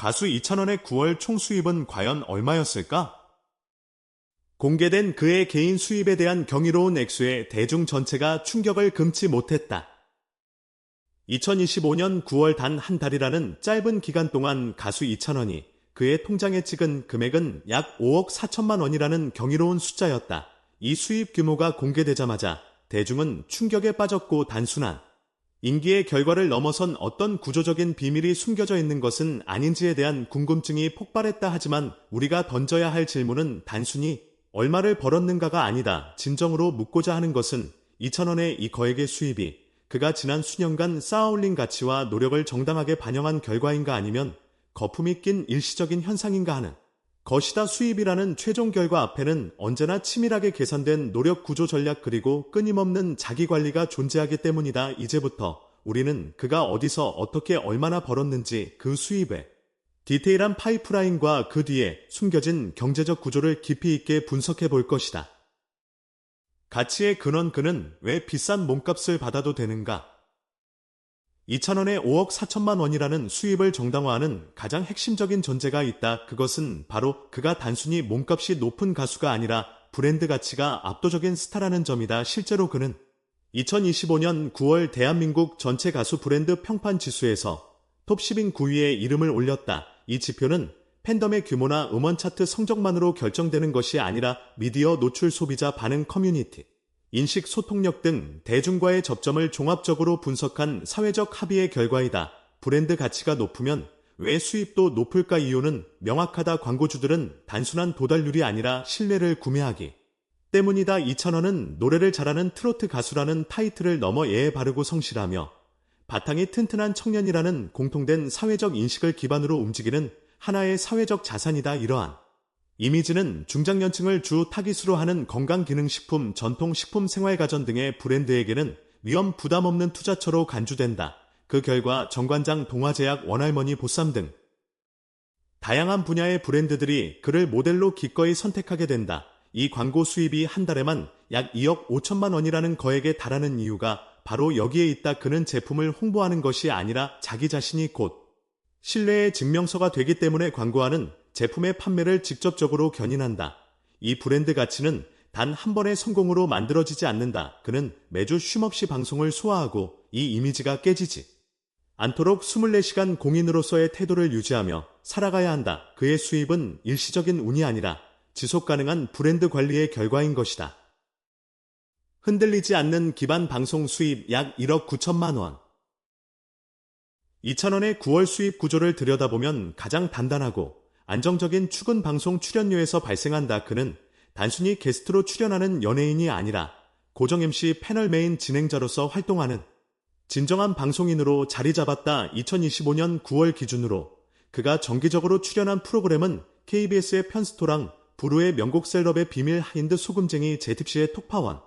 가수 이찬원의 9월 총 수입은 과연 얼마였을까? 공개된 그의 개인 수입에 대한 경이로운 액수에 대중 전체가 충격을 금치 못했다. 2025년 9월 단 한 달이라는 짧은 기간 동안 가수 이찬원이 그의 통장에 찍은 금액은 약 5억 4천만 원이라는 경이로운 숫자였다. 이 수입 규모가 공개되자마자 대중은 충격에 빠졌고 단순한 인기의 결과를 넘어선 어떤 구조적인 비밀이 숨겨져 있는 것은 아닌지에 대한 궁금증이 폭발했다 하지만 우리가 던져야 할 질문은 단순히 얼마를 벌었는가가 아니다. 진정으로 묻고자 하는 것은 2천원의 이 거액의 수입이 그가 지난 수년간 쌓아올린 가치와 노력을 정당하게 반영한 결과인가 아니면 거품이 낀 일시적인 현상인가 하는 것이다 수입이라는 최종 결과 앞에는 언제나 치밀하게 계산된 노력 구조 전략 그리고 끊임없는 자기 관리가 존재하기 때문이다. 이제부터 우리는 그가 어디서 어떻게 얼마나 벌었는지 그 수입에 디테일한 파이프라인과 그 뒤에 숨겨진 경제적 구조를 깊이 있게 분석해 볼 것이다. 가치의 근원 그는 왜 비싼 몸값을 받아도 되는가? 2천원에 5억 4천만 원이라는 수입을 정당화하는 가장 핵심적인 전제가 있다. 그것은 바로 그가 단순히 몸값이 높은 가수가 아니라 브랜드 가치가 압도적인 스타라는 점이다. 실제로 그는 2025년 9월 대한민국 전체 가수 브랜드 평판 지수에서 톱10인 9위에 이름을 올렸다. 이 지표는 팬덤의 규모나 음원 차트 성적만으로 결정되는 것이 아니라 미디어 노출 소비자 반응 커뮤니티, 인식 소통력 등 대중과의 접점을 종합적으로 분석한 사회적 합의의 결과이다. 브랜드 가치가 높으면 왜 수입도 높을까 이유는 명확하다 광고주들은 단순한 도달률이 아니라 신뢰를 구매하기 때문이다 2천원은 노래를 잘하는 트로트 가수라는 타이틀을 넘어 예에 바르고 성실하며 바탕이 튼튼한 청년이라는 공통된 사회적 인식을 기반으로 움직이는 하나의 사회적 자산이다 이러한 이미지는 중장년층을 주 타깃으로 하는 건강기능식품, 전통식품 생활가전 등의 브랜드에게는 위험 부담 없는 투자처로 간주된다. 그 결과 정관장 동화제약 원할머니 보쌈 등 다양한 분야의 브랜드들이 그를 모델로 기꺼이 선택하게 된다. 이 광고 수입이 한 달에만 약 2억 5천만 원이라는 거액에 달하는 이유가 바로 여기에 있다. 그는 제품을 홍보하는 것이 아니라 자기 자신이 곧 신뢰의 증명서가 되기 때문에 광고하는 제품의 판매를 직접적으로 견인한다. 이 브랜드 가치는 단 한 번의 성공으로 만들어지지 않는다. 그는 매주 쉼없이 방송을 소화하고 이 이미지가 깨지지 않도록 24시간 공인으로서의 태도를 유지하며 살아가야 한다. 그의 수입은 일시적인 운이 아니라 지속 가능한 브랜드 관리의 결과인 것이다. 흔들리지 않는 기반 방송 수입 약 1억 9천만 원. 2천원의 9월 수입 구조를 들여다보면 가장 단단하고 안정적인 축은 방송 출연료에서 발생한다. 그는 단순히 게스트로 출연하는 연예인이 아니라 고정 MC 패널 메인 진행자로서 활동하는 진정한 방송인으로 자리 잡았다. 2025년 9월 기준으로 그가 정기적으로 출연한 프로그램은 KBS의 편스토랑 부루의 명곡 셀럽의 비밀 하인드 소금쟁이 제팁시의 톡파원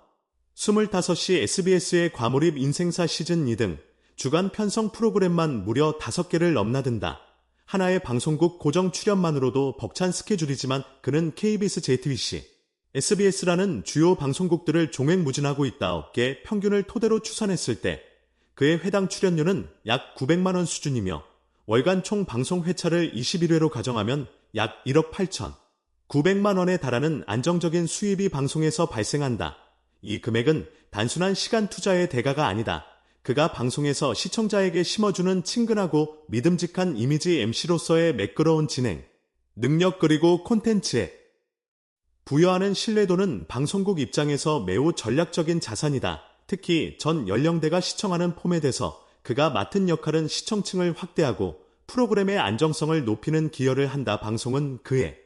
25시 SBS의 과몰입 인생사 시즌 2 등 주간 편성 프로그램만 무려 5개를 넘나든다. 하나의 방송국 고정 출연만으로도 벅찬 스케줄이지만 그는 KBS JTBC, SBS라는 주요 방송국들을 종횡무진하고 있다. 업계 평균을 토대로 추산했을 때 그의 회당 출연료는 약 900만 원 수준이며 월간 총 방송 회차를 21회로 가정하면 약 1억 8천 900만 원에 달하는 안정적인 수입이 방송에서 발생한다. 이 금액은 단순한 시간 투자의 대가가 아니다. 그가 방송에서 시청자에게 심어주는 친근하고 믿음직한 이미지 MC로서의 매끄러운 진행, 능력 그리고 콘텐츠에 부여하는 신뢰도는 방송국 입장에서 매우 전략적인 자산이다. 특히 전 연령대가 시청하는 포맷에서 그가 맡은 역할은 시청층을 확대하고 프로그램의 안정성을 높이는 기여를 한다. 방송은 그의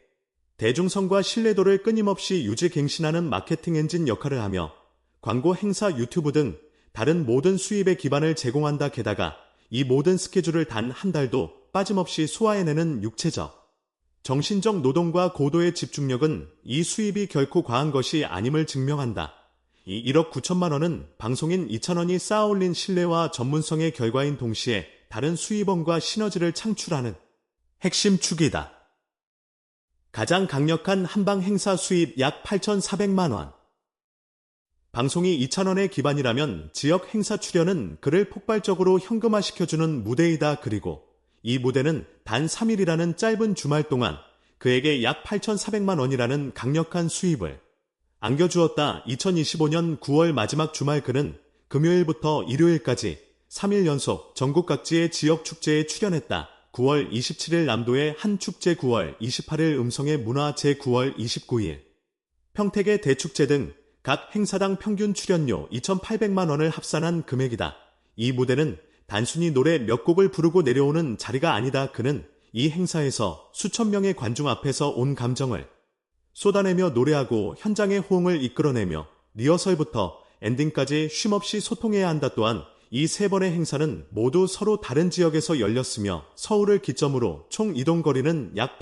대중성과 신뢰도를 끊임없이 유지 갱신하는 마케팅 엔진 역할을 하며 광고 행사 유튜브 등 다른 모든 수입의 기반을 제공한다. 게다가 이 모든 스케줄을 단 한 달도 빠짐없이 소화해내는 육체적, 정신적 노동과 고도의 집중력은 이 수입이 결코 과한 것이 아님을 증명한다. 이 1억 9천만 원은 방송인 2천원이 쌓아올린 신뢰와 전문성의 결과인 동시에 다른 수입원과 시너지를 창출하는 핵심 축이다. 가장 강력한 한방 행사 수입 약 8,400만 원. 방송이 2,000원의 기반이라면 지역 행사 출연은 그를 폭발적으로 현금화시켜주는 무대이다. 그리고 이 무대는 단 3일이라는 짧은 주말 동안 그에게 약 8,400만 원이라는 강력한 수입을 안겨주었다. 2025년 9월 마지막 주말 그는 금요일부터 일요일까지 3일 연속 전국 각지의 지역 축제에 출연했다. 9월 27일 남도의 한 축제 9월 28일 음성의 문화 제 9월 29일 평택의 대축제 등 각 행사당 평균 출연료 2,800만 원을 합산한 금액이다. 이 무대는 단순히 노래 몇 곡을 부르고 내려오는 자리가 아니다. 그는 이 행사에서 수천 명의 관중 앞에서 온 감정을 쏟아내며 노래하고 현장의 호응을 이끌어내며 리허설부터 엔딩까지 쉼없이 소통해야 한다 또한 이 세 번의 행사는 모두 서로 다른 지역에서 열렸으며 서울을 기점으로 총 이동 거리는 약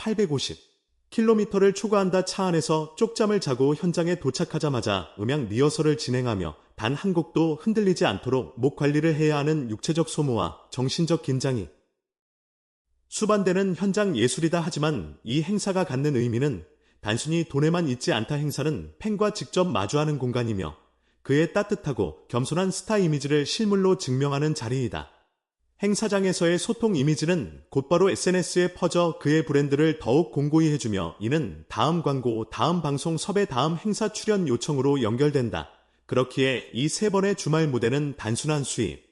850km를 초과한다 차 안에서 쪽잠을 자고 현장에 도착하자마자 음향 리허설을 진행하며 단 한 곡도 흔들리지 않도록 목 관리를 해야 하는 육체적 소모와 정신적 긴장이 수반되는 현장 예술이다 하지만 이 행사가 갖는 의미는 단순히 돈에만 있지 않다 행사는 팬과 직접 마주하는 공간이며 그의 따뜻하고 겸손한 스타 이미지를 실물로 증명하는 자리이다. 행사장에서의 소통 이미지는 곧바로 SNS에 퍼져 그의 브랜드를 더욱 공고히 해주며 이는 다음 광고, 다음 방송 섭외, 다음 행사 출연 요청으로 연결된다. 그렇기에 이 세 번의 주말 무대는 단순한 수입,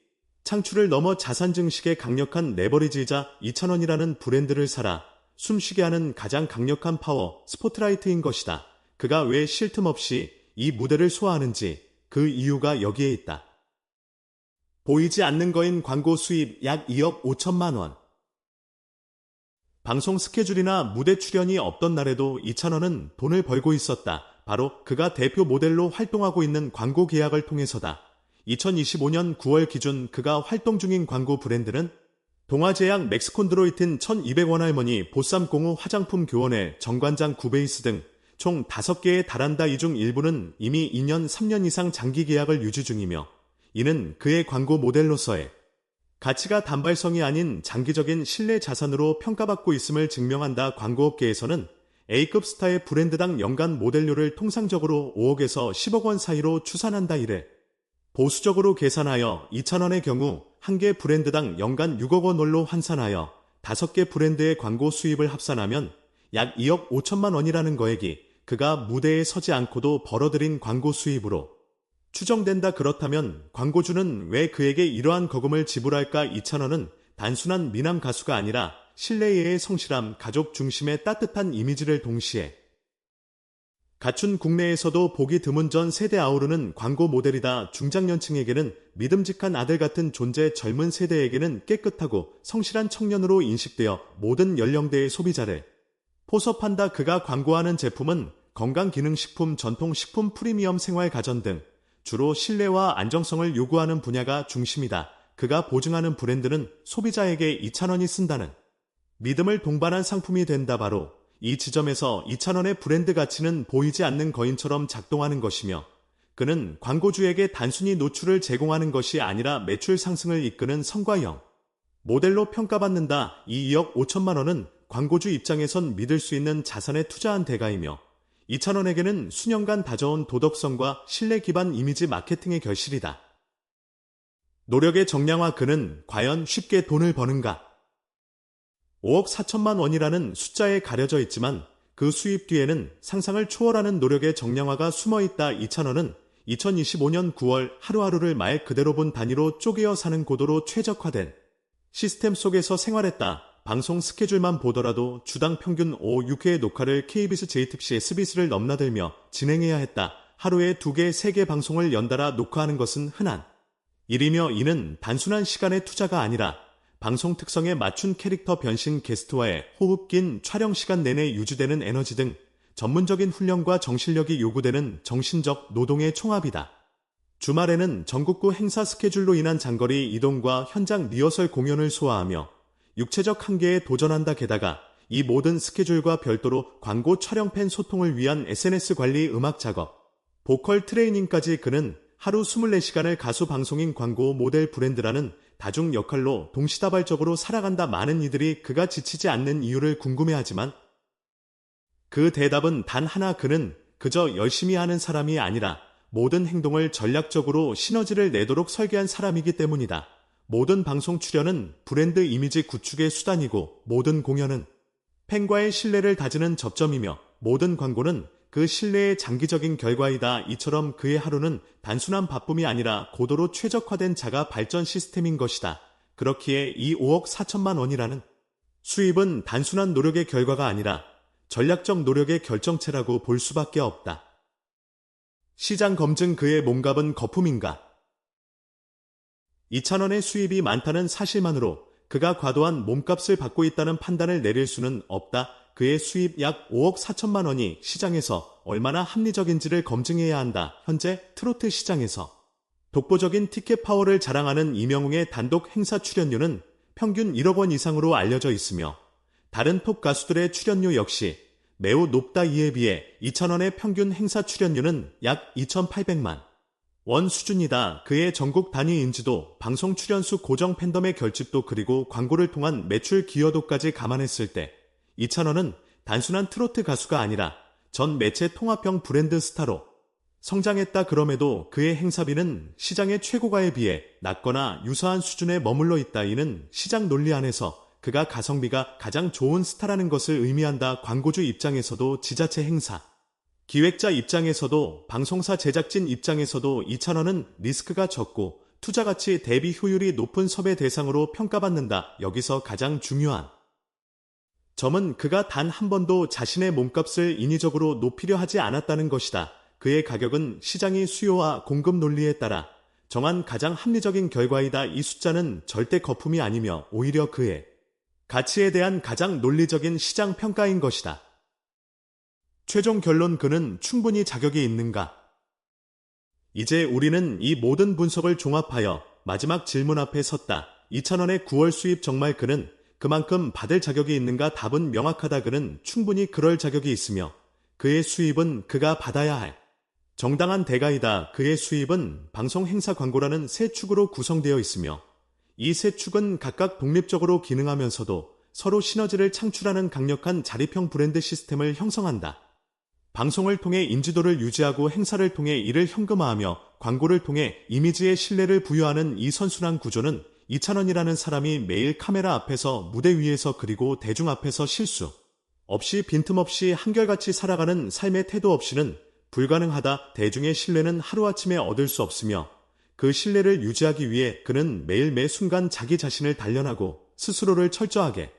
창출을 넘어 자산 증식의 강력한 레버리지이자 2,000원이라는 브랜드를 살아 숨쉬게 하는 가장 강력한 파워, 스포트라이트인 것이다. 그가 왜 쉴 틈 없이 이 무대를 소화하는지 그 이유가 여기에 있다. 보이지 않는 거인 광고 수입 약 2억 5천만 원. 방송 스케줄이나 무대 출연이 없던 날에도 이찬원은 돈을 벌고 있었다. 바로 그가 대표 모델로 활동하고 있는 광고 계약을 통해서다. 2025년 9월 기준 그가 활동 중인 광고 브랜드는 동아제약 맥스콘드로이틴 1200원 할머니 보쌈 공우 화장품 교원의 정관장 구베이스 등 총 5개에 달한다 이 중 일부는 이미 2년 3년 이상 장기 계약을 유지 중이며 이는 그의 광고 모델로서의 가치가 단발성이 아닌 장기적인 신뢰 자산으로 평가받고 있음을 증명한다 광고업계에서는 A급 스타의 브랜드당 연간 모델료를 통상적으로 5억에서 10억 원 사이로 추산한다 이래. 보수적으로 계산하여 2,000원의 경우 한 개 브랜드당 연간 6억 원으로 환산하여 5개 브랜드의 광고 수입을 합산하면 약 2억 5천만 원이라는 거액이 그가 무대에 서지 않고도 벌어들인 광고 수입으로 추정된다 그렇다면 광고주는 왜 그에게 이러한 거금을 지불할까 2천원은 단순한 미남 가수가 아니라 신뢰의 성실함, 가족 중심의 따뜻한 이미지를 동시에 갖춘 국내에서도 보기 드문 전 세대 아우르는 광고 모델이다. 중장년층에게는 믿음직한 아들 같은 존재, 젊은 세대에게는 깨끗하고 성실한 청년으로 인식되어 모든 연령대의 소비자를 포섭한다. 그가 광고하는 제품은 건강기능식품, 전통식품, 프리미엄 생활가전 등 주로 신뢰와 안정성을 요구하는 분야가 중심이다. 그가 보증하는 브랜드는 소비자에게 2,000원이 쓴다는 믿음을 동반한 상품이 된다. 바로 이 지점에서 2,000원의 브랜드 가치는 보이지 않는 거인처럼 작동하는 것이며 그는 광고주에게 단순히 노출을 제공하는 것이 아니라 매출 상승을 이끄는 성과형 모델로 평가받는다. 이 2억 5천만 원은 광고주 입장에선 믿을 수 있는 자산에 투자한 대가이며 2,000원에게는 수년간 다져온 도덕성과 신뢰 기반 이미지 마케팅의 결실이다. 노력의 정량화 그는 과연 쉽게 돈을 버는가? 5억 4천만 원이라는 숫자에 가려져 있지만 그 수입 뒤에는 상상을 초월하는 노력의 정량화가 숨어 있다. 이찬원은 2025년 9월 하루하루를 말 그대로 본 단위로 쪼개어 사는 고도로 최적화된 시스템 속에서 생활했다. 방송 스케줄만 보더라도 주당 평균 5, 6회의 녹화를 KBS JTBC SBS를 넘나들며 진행해야 했다. 하루에 2개, 3개 방송을 연달아 녹화하는 것은 흔한 일이며 이는 단순한 시간의 투자가 아니라 방송 특성에 맞춘 캐릭터 변신 게스트와의 호흡 긴 촬영 시간 내내 유지되는 에너지 등 전문적인 훈련과 정실력이 요구되는 정신적 노동의 총합이다. 주말에는 전국구 행사 스케줄로 인한 장거리 이동과 현장 리허설 공연을 소화하며 육체적 한계에 도전한다 게다가 이 모든 스케줄과 별도로 광고 촬영 팬 소통을 위한 SNS 관리 음악 작업, 보컬 트레이닝까지 그는 하루 24시간을 가수 방송인 광고 모델 브랜드라는 다중 역할로 동시다발적으로 살아간다 많은 이들이 그가 지치지 않는 이유를 궁금해하지만 그 대답은 단 하나 그는 그저 열심히 하는 사람이 아니라 모든 행동을 전략적으로 시너지를 내도록 설계한 사람이기 때문이다. 모든 방송 출연은 브랜드 이미지 구축의 수단이고 모든 공연은 팬과의 신뢰를 다지는 접점이며 모든 광고는 그 신뢰의 장기적인 결과이다. 이처럼 그의 하루는 단순한 바쁨이 아니라 고도로 최적화된 자가 발전 시스템인 것이다. 그렇기에 이 5억 4천만 원이라는 수입은 단순한 노력의 결과가 아니라 전략적 노력의 결정체라고 볼 수밖에 없다. 시장 검증 그의 몸값은 거품인가? 2천원의 수입이 많다는 사실만으로 그가 과도한 몸값을 받고 있다는 판단을 내릴 수는 없다. 그의 수입 약 5억 4천만 원이 시장에서 얼마나 합리적인지를 검증해야 한다. 현재 트로트 시장에서 독보적인 티켓 파워를 자랑하는 이명웅의 단독 행사 출연료는 평균 1억 원 이상으로 알려져 있으며 다른 톱 가수들의 출연료 역시 매우 높다 이에 비해 2천원의 평균 행사 출연료는 약 2,800만 원 수준이다. 그의 전국 단위 인지도, 방송 출연수 고정 팬덤의 결집도 그리고 광고를 통한 매출 기여도까지 감안했을 때 2천원은 단순한 트로트 가수가 아니라 전 매체 통합형 브랜드 스타로 성장했다 그럼에도 그의 행사비는 시장의 최고가에 비해 낮거나 유사한 수준에 머물러 있다 이는 시장 논리 안에서 그가 가성비가 가장 좋은 스타라는 것을 의미한다 광고주 입장에서도 지자체 행사 기획자 입장에서도 방송사 제작진 입장에서도 2천원은 리스크가 적고 투자 가치 대비 효율이 높은 섭외 대상으로 평가받는다. 여기서 가장 중요한 점은 그가 단 한 번도 자신의 몸값을 인위적으로 높이려 하지 않았다는 것이다. 그의 가격은 시장의 수요와 공급 논리에 따라 정한 가장 합리적인 결과이다. 이 숫자는 절대 거품이 아니며 오히려 그의 가치에 대한 가장 논리적인 시장 평가인 것이다. 최종 결론 그는 충분히 자격이 있는가? 이제 우리는 이 모든 분석을 종합하여 마지막 질문 앞에 섰다. 2천원의 9월 수입 정말 그는 그만큼 받을 자격이 있는가 답은 명확하다 그는 충분히 그럴 자격이 있으며 그의 수입은 그가 받아야 할 정당한 대가이다. 그의 수입은 방송 행사 광고라는 세 축으로 구성되어 있으며 이 세 축은 각각 독립적으로 기능하면서도 서로 시너지를 창출하는 강력한 자립형 브랜드 시스템을 형성한다. 방송을 통해 인지도를 유지하고 행사를 통해 이를 현금화하며 광고를 통해 이미지의 신뢰를 부여하는 이 선순환 구조는 이찬원이라는 사람이 매일 카메라 앞에서 무대 위에서 그리고 대중 앞에서 실수 없이 빈틈없이 한결같이 살아가는 삶의 태도 없이는 불가능하다. 대중의 신뢰는 하루아침에 얻을 수 없으며 그 신뢰를 유지하기 위해 그는 매일 매 순간 자기 자신을 단련하고 스스로를 철저하게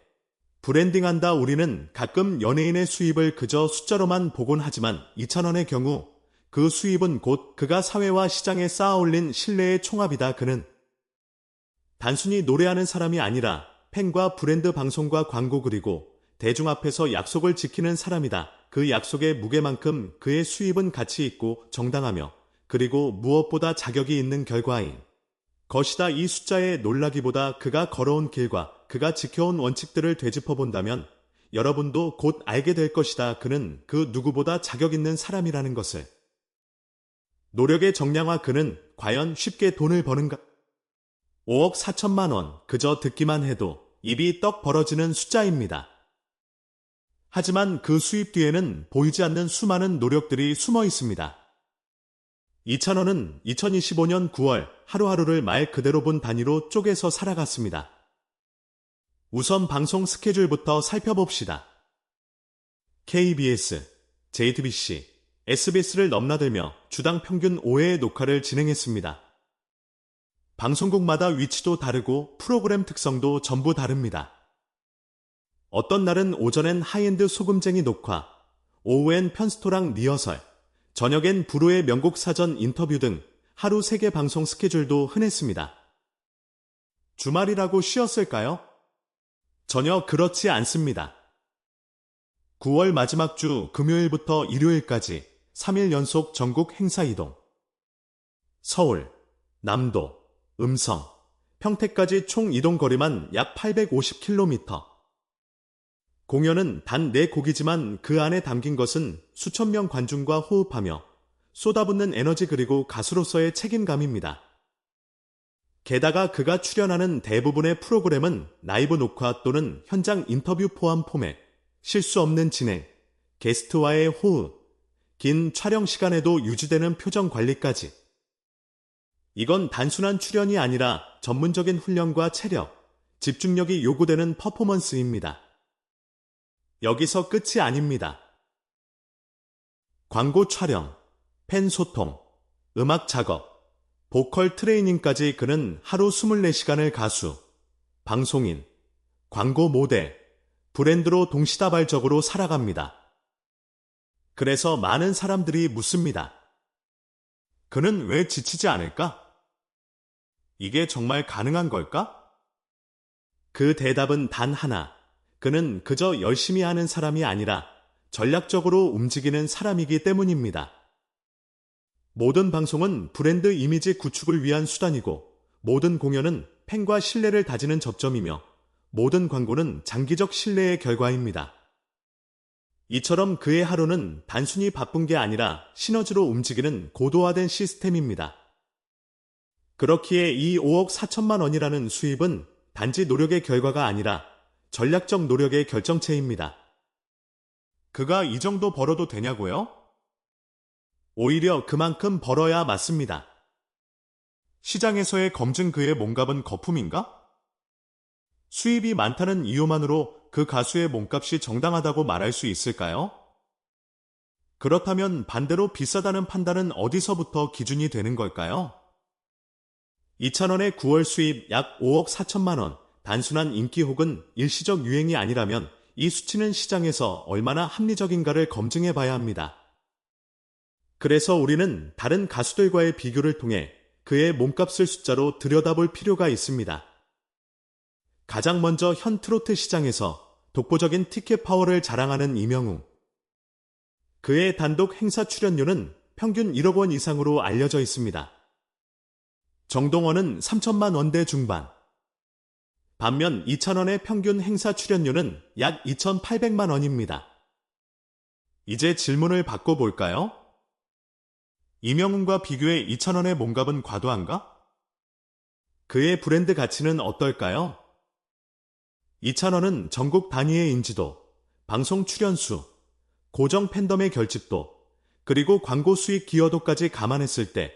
브랜딩한다. 우리는 가끔 연예인의 수입을 그저 숫자로만 보곤 하지만 이찬원의 경우 그 수입은 곧 그가 사회와 시장에 쌓아올린 신뢰의 총합이다. 그는 단순히 노래하는 사람이 아니라 팬과 브랜드 방송과 광고 그리고 대중 앞에서 약속을 지키는 사람이다. 그 약속의 무게만큼 그의 수입은 가치 있고 정당하며 그리고 무엇보다 자격이 있는 결과인 것이다. 이 숫자에 놀라기보다 그가 걸어온 길과 그가 지켜온 원칙들을 되짚어 본다면 여러분도 곧 알게 될 것이다. 그는 그 누구보다 자격 있는 사람이라는 것을. 노력의 정량화 그는 과연 쉽게 돈을 버는가? 5억 4천만 원 그저 듣기만 해도 입이 떡 벌어지는 숫자입니다. 하지만 그 수입 뒤에는 보이지 않는 수많은 노력들이 숨어 있습니다. 2천원은 2025년 9월 하루하루를 말 그대로 본 단위로 쪼개서 살아갔습니다. 우선 방송 스케줄부터 살펴봅시다. KBS, JTBC, SBS를 넘나들며 주당 평균 5회의 녹화를 진행했습니다. 방송국마다 위치도 다르고 프로그램 특성도 전부 다릅니다. 어떤 날은 오전엔 하이엔드 소금쟁이 녹화, 오후엔 편스토랑 리허설, 저녁엔 부르의 명곡 사전 인터뷰 등 하루 3개 방송 스케줄도 흔했습니다. 주말이라고 쉬었을까요? 전혀 그렇지 않습니다. 9월 마지막 주 금요일부터 일요일까지 3일 연속 전국 행사 이동. 서울, 남도, 음성, 평택까지 총 이동 거리만 약 850km. 공연은 단 4곡이지만 그 안에 담긴 것은 수천 명 관중과 호흡하며 쏟아붓는 에너지 그리고 가수로서의 책임감입니다. 게다가 그가 출연하는 대부분의 프로그램은 라이브 녹화 또는 현장 인터뷰 포함 포맷, 실수 없는 진행, 게스트와의 호흡, 긴 촬영 시간에도 유지되는 표정 관리까지. 이건 단순한 출연이 아니라 전문적인 훈련과 체력, 집중력이 요구되는 퍼포먼스입니다. 여기서 끝이 아닙니다. 광고 촬영, 팬 소통, 음악 작업, 보컬 트레이닝까지 그는 하루 24시간을 가수, 방송인, 광고 모델, 브랜드로 동시다발적으로 살아갑니다. 그래서 많은 사람들이 묻습니다. 그는 왜 지치지 않을까? 이게 정말 가능한 걸까? 그 대답은 단 하나. 그는 그저 열심히 하는 사람이 아니라 전략적으로 움직이는 사람이기 때문입니다. 모든 방송은 브랜드 이미지 구축을 위한 수단이고 모든 공연은 팬과 신뢰를 다지는 접점이며 모든 광고는 장기적 신뢰의 결과입니다. 이처럼 그의 하루는 단순히 바쁜 게 아니라 시너지로 움직이는 고도화된 시스템입니다. 그렇기에 이 5억 4천만 원이라는 수입은 단지 노력의 결과가 아니라 전략적 노력의 결정체입니다. 그가 이 정도 벌어도 되냐고요? 오히려 그만큼 벌어야 맞습니다. 시장에서의 검증 그의 몸값은 거품인가? 수입이 많다는 이유만으로 그 가수의 몸값이 정당하다고 말할 수 있을까요? 그렇다면 반대로 비싸다는 판단은 어디서부터 기준이 되는 걸까요? 2천원의 9월 수입 약 5억 4천만 원, 단순한 인기 혹은 일시적 유행이 아니라면 이 수치는 시장에서 얼마나 합리적인가를 검증해 봐야 합니다. 그래서 우리는 다른 가수들과의 비교를 통해 그의 몸값을 숫자로 들여다볼 필요가 있습니다. 가장 먼저 현 트로트 시장에서 독보적인 티켓 파워를 자랑하는 이명웅. 그의 단독 행사 출연료는 평균 1억 원 이상으로 알려져 있습니다. 정동원은 3천만 원대 중반. 반면 2천원의 평균 행사 출연료는 약 2,800만 원입니다. 이제 질문을 바꿔볼까요? 이명훈과 비교해 2천원의 몸값은 과도한가? 그의 브랜드 가치는 어떨까요? 2천원은 전국 단위의 인지도, 방송 출연수, 고정 팬덤의 결집도, 그리고 광고 수익 기여도까지 감안했을 때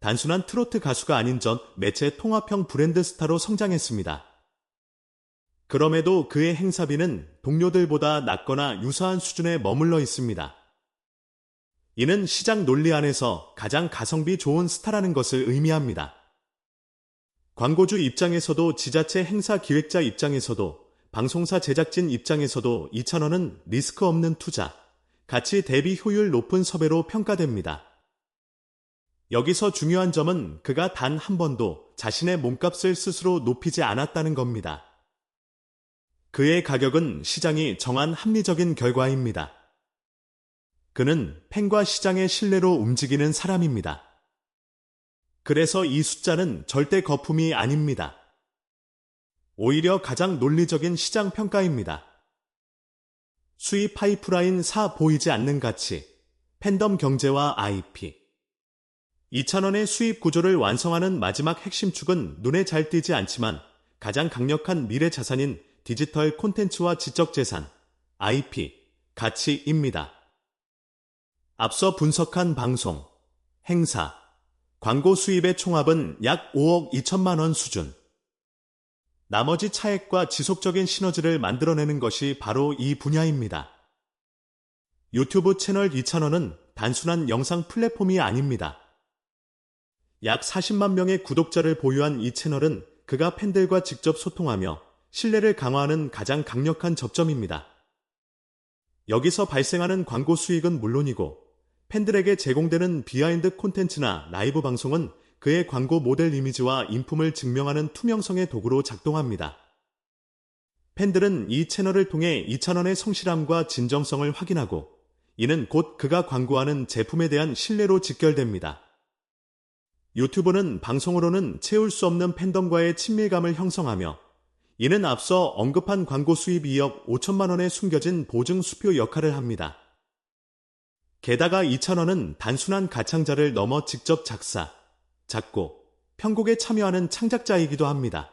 단순한 트로트 가수가 아닌 전 매체 통합형 브랜드 스타로 성장했습니다. 그럼에도 그의 행사비는 동료들보다 낮거나 유사한 수준에 머물러 있습니다. 이는 시장 논리 안에서 가장 가성비 좋은 스타라는 것을 의미합니다. 광고주 입장에서도 지자체 행사 기획자 입장에서도 방송사 제작진 입장에서도 2천원은 리스크 없는 투자, 가치 대비 효율 높은 섭외로 평가됩니다. 여기서 중요한 점은 그가 단 한 번도 자신의 몸값을 스스로 높이지 않았다는 겁니다. 그의 가격은 시장이 정한 합리적인 결과입니다. 그는 팬과 시장의 신뢰로 움직이는 사람입니다. 그래서 이 숫자는 절대 거품이 아닙니다. 오히려 가장 논리적인 시장 평가입니다. 수입 파이프라인 4 보이지 않는 가치, 팬덤 경제와 IP. 2천원의 수입 구조를 완성하는 마지막 핵심 축은 눈에 잘 띄지 않지만 가장 강력한 미래 자산인 디지털 콘텐츠와 지적 재산, IP, 가치입니다. 앞서 분석한 방송, 행사, 광고 수입의 총합은 약 5억 2천만 원 수준. 나머지 차액과 지속적인 시너지를 만들어내는 것이 바로 이 분야입니다. 유튜브 채널 2,000원은 단순한 영상 플랫폼이 아닙니다. 약 40만 명의 구독자를 보유한 이 채널은 그가 팬들과 직접 소통하며 신뢰를 강화하는 가장 강력한 접점입니다. 여기서 발생하는 광고 수익은 물론이고 팬들에게 제공되는 비하인드 콘텐츠나 라이브 방송은 그의 광고 모델 이미지와 인품을 증명하는 투명성의 도구로 작동합니다. 팬들은 이 채널을 통해 2,000원의 성실함과 진정성을 확인하고 이는 곧 그가 광고하는 제품에 대한 신뢰로 직결됩니다. 유튜브는 방송으로는 채울 수 없는 팬덤과의 친밀감을 형성하며 이는 앞서 언급한 광고 수입 2억 5천만 원에 숨겨진 보증 수표 역할을 합니다. 게다가 2천원은 단순한 가창자를 넘어 직접 작사, 작곡, 편곡에 참여하는 창작자이기도 합니다.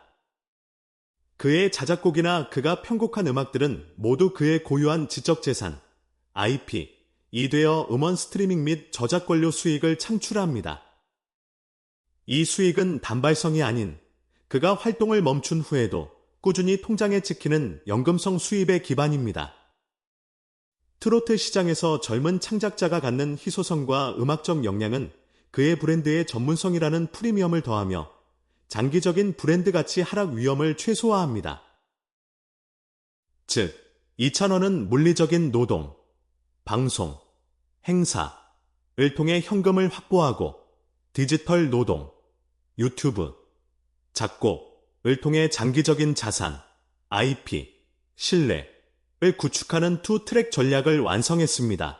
그의 자작곡이나 그가 편곡한 음악들은 모두 그의 고유한 지적재산, IP, 이 되어 음원 스트리밍 및 저작권료 수익을 창출합니다. 이 수익은 단발성이 아닌 그가 활동을 멈춘 후에도 꾸준히 통장에 찍히는 연금성 수입의 기반입니다. 트로트 시장에서 젊은 창작자가 갖는 희소성과 음악적 역량은 그의 브랜드의 전문성이라는 프리미엄을 더하며 장기적인 브랜드 가치 하락 위험을 최소화합니다. 즉, 2,000원은 물리적인 노동, 방송, 행사를 통해 현금을 확보하고 디지털 노동, 유튜브, 작곡을 통해 장기적인 자산, IP, 신뢰 를 구축하는 투 트랙 전략을 완성했습니다.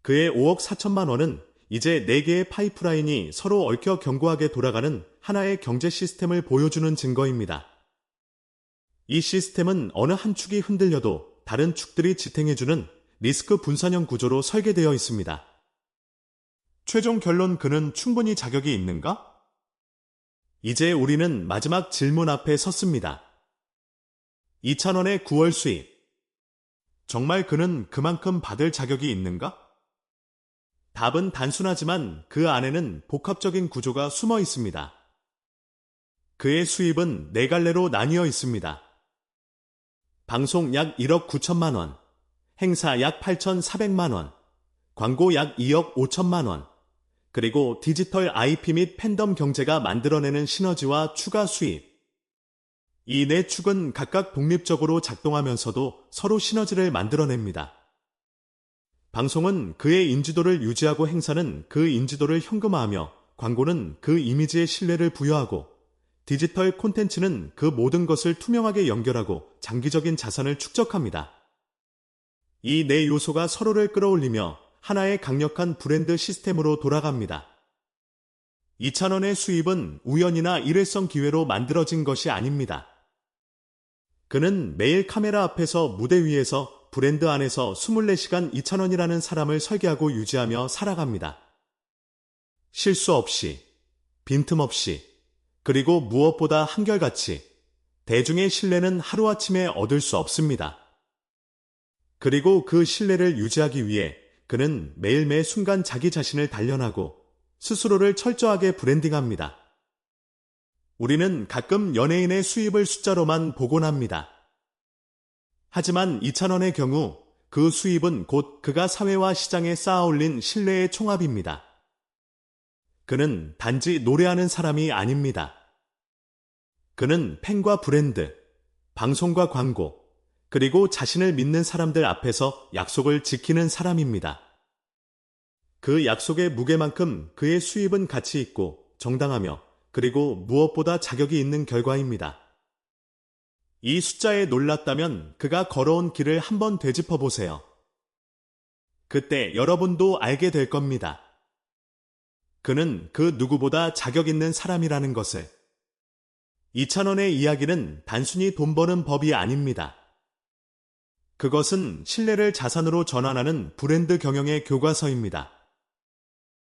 그의 5억 4천만 원은 이제 4개의 파이프라인이 서로 얽혀 견고하게 돌아가는 하나의 경제 시스템을 보여주는 증거입니다. 이 시스템은 어느 한 축이 흔들려도 다른 축들이 지탱해주는 리스크 분산형 구조로 설계되어 있습니다. 최종 결론 그는 충분히 자격이 있는가? 이제 우리는 마지막 질문 앞에 섰습니다. 2,000원의 9월 수입. 정말 그는 그만큼 받을 자격이 있는가? 답은 단순하지만 그 안에는 복합적인 구조가 숨어 있습니다. 그의 수입은 네 갈래로 나뉘어 있습니다. 방송 약 1억 9천만 원, 행사 약 8,400만 원, 광고 약 2억 5천만 원, 그리고 디지털 IP 및 팬덤 경제가 만들어내는 시너지와 추가 수입. 이 네 축은 각각 독립적으로 작동하면서도 서로 시너지를 만들어냅니다. 방송은 그의 인지도를 유지하고 행사는 그 인지도를 현금화하며 광고는 그 이미지에 신뢰를 부여하고 디지털 콘텐츠는 그 모든 것을 투명하게 연결하고 장기적인 자산을 축적합니다. 이 네 요소가 서로를 끌어올리며 하나의 강력한 브랜드 시스템으로 돌아갑니다. 2,000원의 수입은 우연이나 일회성 기회로 만들어진 것이 아닙니다. 그는 매일 카메라 앞에서 무대 위에서 브랜드 안에서 24시간 2,000원이라는 사람을 설계하고 유지하며 살아갑니다. 실수 없이, 빈틈없이, 그리고 무엇보다 한결같이 대중의 신뢰는 하루아침에 얻을 수 없습니다. 그리고 그 신뢰를 유지하기 위해 그는 매일매 순간 자기 자신을 단련하고 스스로를 철저하게 브랜딩합니다. 우리는 가끔 연예인의 수입을 숫자로만 보곤 합니다. 하지만 2,000원의 경우 그 수입은 곧 그가 사회와 시장에 쌓아올린 신뢰의 총합입니다. 그는 단지 노래하는 사람이 아닙니다. 그는 팬과 브랜드, 방송과 광고, 그리고 자신을 믿는 사람들 앞에서 약속을 지키는 사람입니다. 그 약속의 무게만큼 그의 수입은 가치 있고 정당하며 그리고 무엇보다 자격이 있는 결과입니다. 이 숫자에 놀랐다면 그가 걸어온 길을 한번 되짚어 보세요. 그때 여러분도 알게 될 겁니다. 그는 그 누구보다 자격 있는 사람이라는 것을. 2,000원의 이야기는 단순히 돈 버는 법이 아닙니다. 그것은 신뢰를 자산으로 전환하는 브랜드 경영의 교과서입니다.